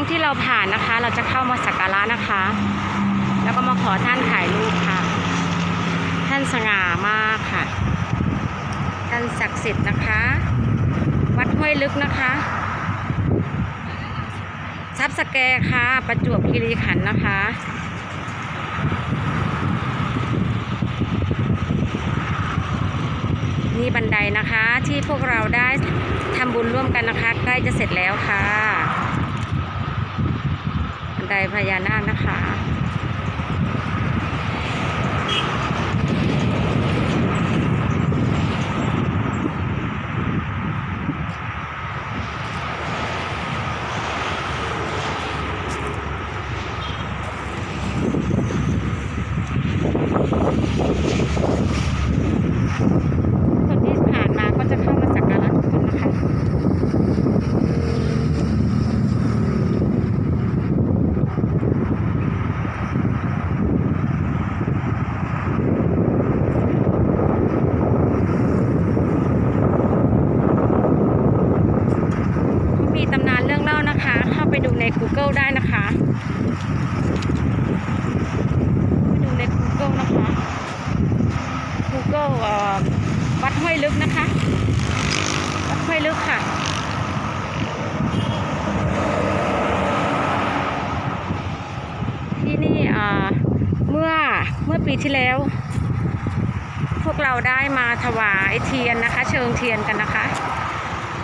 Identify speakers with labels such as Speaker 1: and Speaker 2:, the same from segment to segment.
Speaker 1: งที่เราผ่านนะคะ เราจะเข้ามาสักการะนะคะ แล้วก็มาขอท่านถ่ายรูปค่ะ ท่านสง่ามากค่ะ ท่านศักดิ์สิทธิ์นะคะ วัดห้วยลึกนะคะซับสแกค่ะ ประจวบคีรีขันธ์นะคะนี่บันไดนะคะที่พวกเราได้ทำบุญร่วมกันนะคะ ใกล้จะเสร็จแล้วค่ะ พญานาคนะคะ คนที่ผ่านมาก็จะเข้ามาสักการะทุกคนนะคะ มีตำ นานเรื่องเล่านะคะ เข้าไปดูใน Google ได้นะคะไปดูใน Google นะคะ Google วัดห้วยลึกนะคะ วัดห้วยลึกค่ะที่นี่เมื่อเมื่อปีที่แล้ว พวกเราได้มาถวายเทียนนะคะ เชิงเทียนกันนะคะ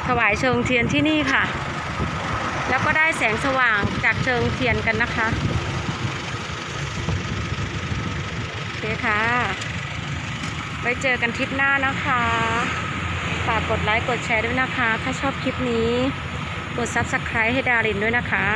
Speaker 1: ถวายเชิงเทียนที่นี่ค่ะ แล้วก็ได้แสงสว่างจากเชิงเทียนกันนะคะโอเคค่ะ ไว้เจอกันทริปหน้านะคะ ฝากกดไลค์กดแชร์ด้วยนะคะ ถ้าชอบคลิปนี้ กด Subscribe ให้ดารินด้วยนะคะ